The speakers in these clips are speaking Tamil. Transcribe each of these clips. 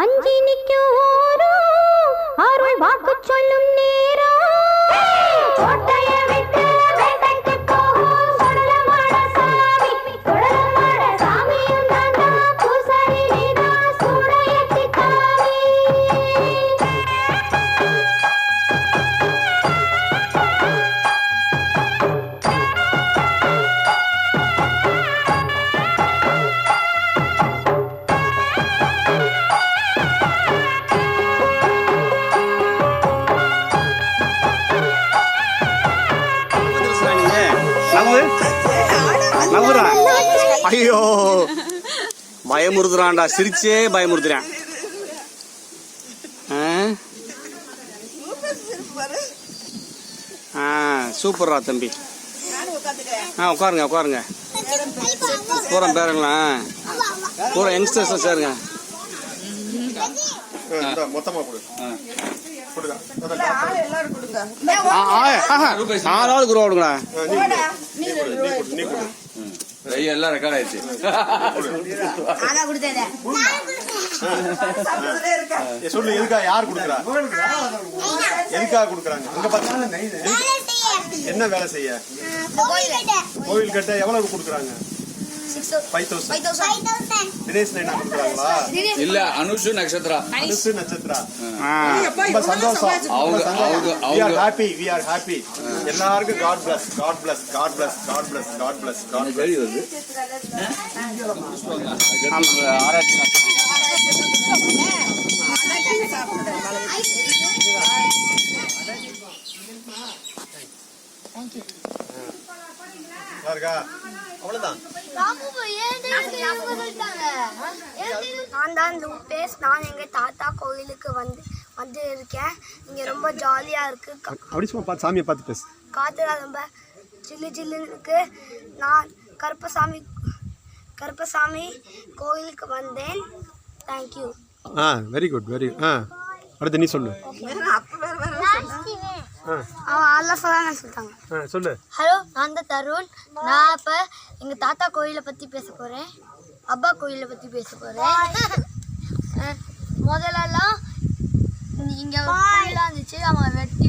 அஞ்சி நிற்கும் அருள் வாக்கு சொல்லும் நவ்வுறா ஐயோ. பயமுறுத்துறான்டா. சிரிச்சே பயமுறுத்துறான். ஆ? ஆ சூப்பர்ரா தம்பி. ஆ உட்காருங்க உட்காருங்க. பூரா பேருங்களா? பூரா யங்ஸ்டர்ஸ் சேருங்க. மொத்தமா கொடு. கொடுங்க. ஆ, ஆ, ஆஹா. நாலு ஆள் குருவா கொடுங்களா நீ கொடு நீ கொடு நீ கொடு ஐயா எல்லாம் ரெக்கார்ட் ஆயிடுச்சு. ஏ, சொல்லு எதுக்கா யார் கொடுக்குறா? எதுக்காக கொடுக்குறாங்க? அங்க பார்த்தா என்ன வேலை செய்ய? கோவில் கட்ட எவ்வளவு கொடுக்குறாங்க? இல்ல அனுஷு நட்சத்திரா. அனுசு நட்சத்திரா. ஆ. ரொம்ப சந்தோஷம். அவங்க அவங்க அவங்க. ஹாப்பி வி ஆர் ஹாப்பி எல்லாருக்கும் God bless God bless God bless God bless God bless God வெளி வருது ஆராய்ச்சி இருக்கா அவ்வளவுதான் நான் தான் லூபேஸ் நான் எங்க தாத்தா கோயிலுக்கு வந்து வந்து இருக்கேன். இங்க ரொம்ப ஜாலியா இருக்கு. அப்படி சும்மா பார்த்து சாமியை பார்த்து பேசு. காத்துலாம் ரொம்ப ஜில்லு ஜில்லுன்னு இருக்கு. நான் கருப்பசாமி கருப்பசாமி கோயிலுக்கு வந்தேன். Thank you ah very good very ah அடுத்து நீ சொல்லு. அவன் அதெல்லாம் சொல்லாங்க சொல்லிட்டாங்க. சொல்லு. ஹலோ நான் தான் தருண். நான் இப்போ எங்கள் தாத்தா கோயிலை பற்றி பேச போகிறேன் அப்பா கோயிலை பற்றி பேச போகிறேன் முதல்லலாம் இங்கே கோயிலாக இருந்துச்சு. அவங்க வெட்டி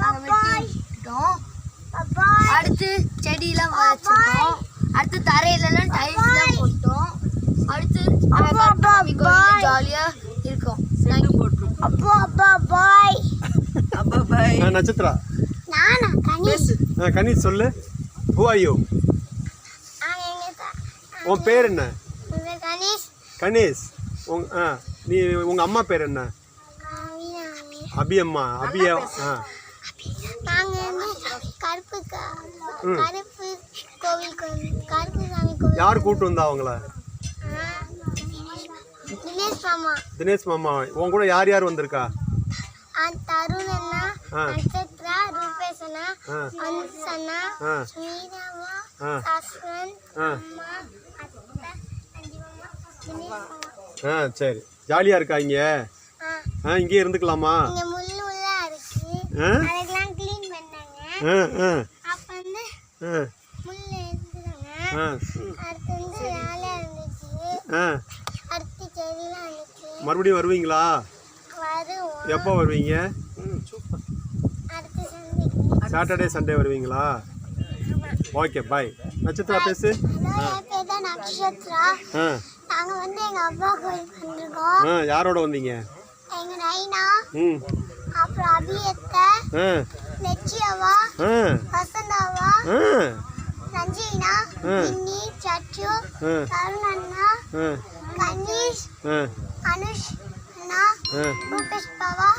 நாங்கள் வெட்டி விட்டோம் அடுத்து செடியெல்லாம் வச்சுருக்கோம். அடுத்து தரையிலலாம் டைல்ஸ்லாம் போட்டோம். அடுத்து ஜாலியாக இருக்கோம். அப்பா அப்பா பாய் நட்சத்திரா? நானா? கணேஷ் ஆ கணேஷ் சொல்லு. ஹூ ஆர் யூ உன் பேர் என்ன? உங்கள் கணேஷ். கணேஷ் உங் ஆ நீ உங்க அம்மா பேர் என்ன? அபி அம்மா அபி ஆ. யார் கூட்டு வந்தா அவங்கள? தினேஷ் மாமா. தினேஷ் மாமா. உன் கூட யார் யார் வந்திருக்கா? தருண் அண்ணா ரூபேஷ் அண்ணா ஆ. அனுஷ் அண்ணா ஆ. சரி. ஜாலியா இருக்கா இங்க? ஆ இங்கே இருந்துக்கலாமா மறுபடியும் வருவீங்களா? எப்போ வருவீங்க? சாட்டர்டே சண்டே வருவீங்களா? ஓகே பாய் நட்சத்திரா பேசு. ஆ. நாங்க வந்து எங்க அப்பா கோயிலுக்கு வந்திருக்கோம். யாரோட வந்தீங்க? எங்க நைனா ம். அப்புறம் அபியத்தை ஆ. வசந்தாவா ஆ. மின்னி சச்சு ஆ. கணேஷ் அனுஷ் அண்ணா ஆ. ரூபேஷ் பாவா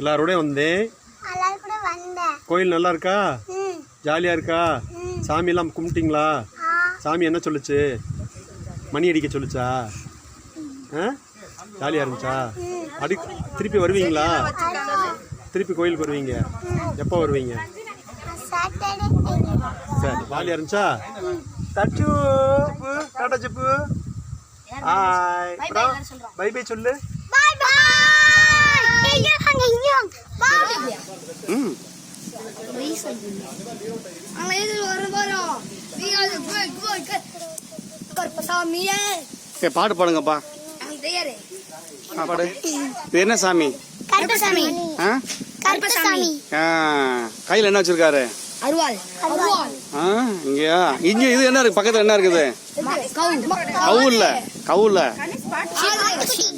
எல்லாரோடய வந்தேன். கோயில் நல்லா இருக்கா ஜாலியாக இருக்கா சாமியெல்லாம் கும்பிட்டீங்களா? சாமி என்ன சொல்லுச்சு? மணி அடிக்க சொல்லுச்சா? ஆ? ஜாலியாக இருந்துச்சா? அடி திருப்பி வருவீங்களா? திருப்பி கோயிலுக்கு வருவீங்க. எப்போ வருவீங்க? சரி ஜாலியாக இருந்துச்சா? தச்சு டாட்டா செப்பு பை பை சொல்லு. பாட்டு பாடுங்கப்பா. பாடு. என்ன சாமி? கருப்பசாமி. ஆ? கருப்பசாமி. ஆ கையில் என்ன வச்சிருக்காரு? அருவாள். இங்கேயா? இங்கே இது என்ன இருக்கு? பக்கத்தில் என்ன இருக்குது? கவு இல்ல கவு இல்ல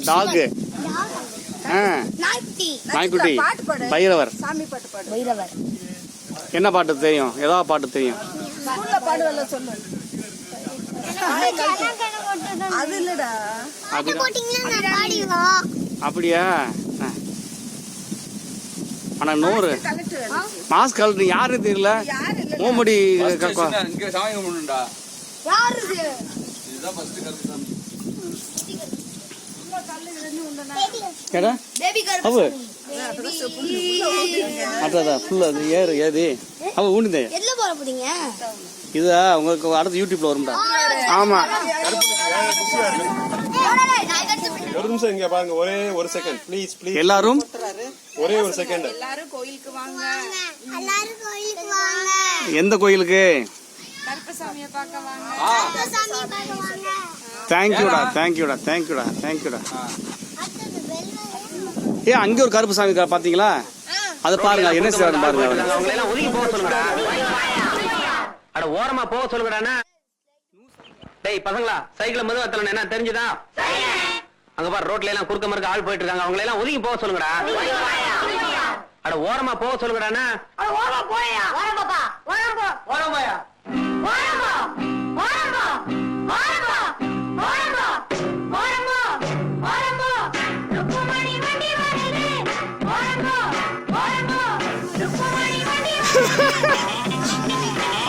டாகு. நாய்க்குட்டி. நாய்க்குட்டி. பைரவர். பைரவர். என்ன பாட்டு தெரியும்? ஏதாவது பாட்டு தெரியும்? அது இல்லடா. அது போட்டீங்கன்னா நான் பாடிடுவோம் அப்படியா. ஆனா நூறு. மாஸ்க் கழட்டு யாருன்னு தெரியல? ஓமடி கக்கா இங்க சாமி கும்பிடுண்டா யாரு இது இதுதான் ஃபர்ஸ்ட் கருத்து சாமி கேடா பேபி அவு. அதான் ஃபுல்லா அது ஏறு ஏதி. அவ ஊனிதே எதுல போற போறீங்க? இதா உங்களுக்கு அடுத்து யூடியூப்ல வரும்டா. ஆமா. ஒரு நிமிஷம் இங்க பாருங்க ஒரே ஒரு செகண்ட் ப்ளீஸ் ப்ளீஸ் எல்லாரும்? ஒரே ஒரு செகண்ட் எல்லாரும் கோயிலுக்கு வாங்க. எல்லாரும் கோயிலுக்கு வாங்க. எந்த கோயிலுக்கு? கருப்பசாமியை பார்க்க வாங்க. சாமி பார்க்க வாங்க. தேங்க்யூடா தேங்க்யூடா தேங்க்யூடா தேங்க்யூடா ஏ அங்கே ஒரு கருப்பு சாமி பாத்தீங்களா? அதை பாருங்க என்ன செய்யறாரு பாருங்க. அவங்களை எல்லாம் ஒதுங்கி போக சொல்லுங்கடா. அட ஓரமா போக சொல்லுங்கடா டேய் பசங்களா சைக்கிள் மது வத்தல என்ன தெரிஞ்சுதா? அங்க பாரு ரோட்ல எல்லாம் குறுக்க மறுக்க ஆள் போயிட்டு இருக்காங்க. அவங்களை எல்லாம் ஒதுங்கி போக சொல்லுங்கடா. அட ஓரமா போக சொல்லுங்கடா ஓரமா போயா? ஓரம் பாப்பா ஓரம் போ. ஓரம் போயா? ஓரம் ஓரம் ஓரம் போ. ஓரம்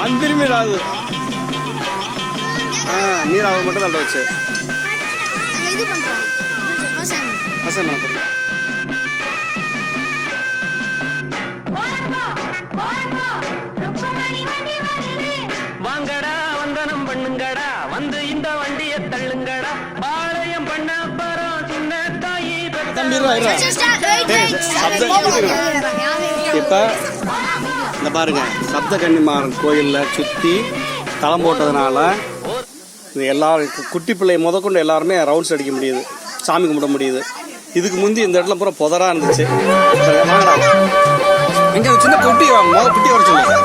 அந்திருமே ராகு ஆ நீர் அவர் மட்டும் தள்ள வச்சு. அசன் பண்ண போறீங்க. வாங்கடா வந்தனம் பண்ணுங்கடா. வந்து இந்த வண்டிய தள்ளுங்கடா. பாளையம் பண்ண அப்புறம் சின்ன தாயி பெத்த தம்பி இருடா, இருடா. இப்ப இந்த பாருங்க சப்த கன்னிமாறன் கோயிலில் சுற்றி தளம் போட்டதுனால இது எல்லா குட்டி பிள்ளை முதற்கொண்டு எல்லாருமே ரவுண்ட்ஸ் அடிக்க முடியுது சாமி கும்பிட முடியுது. இதுக்கு முந்தி இந்த இடத்துல பூரா புதராக இருந்துச்சு. வாங்கடா. சின்ன குட்டி வாங்க முத குட்டி வர சொல்லு.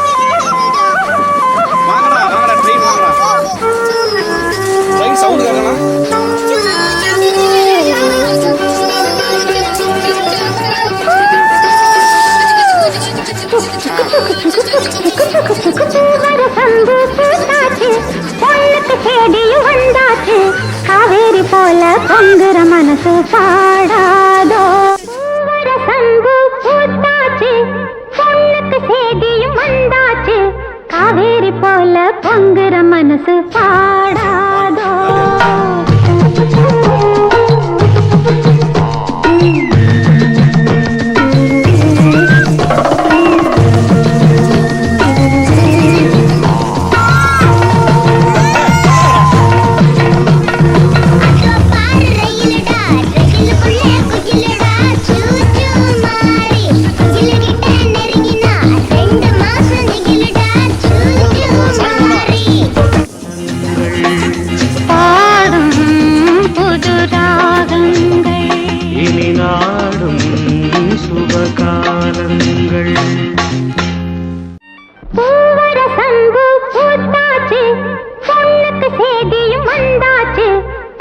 மனசு பாடாதோ பூவர சங்கு பூத்தாச்சு. பொண்ணுக்கு சேதியும் வந்தாச்சு. காவேரி போல பொங்குற மனசு பாடாதோ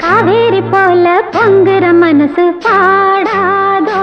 காவேரி போல பொங்குற மனசு பாடாதோ?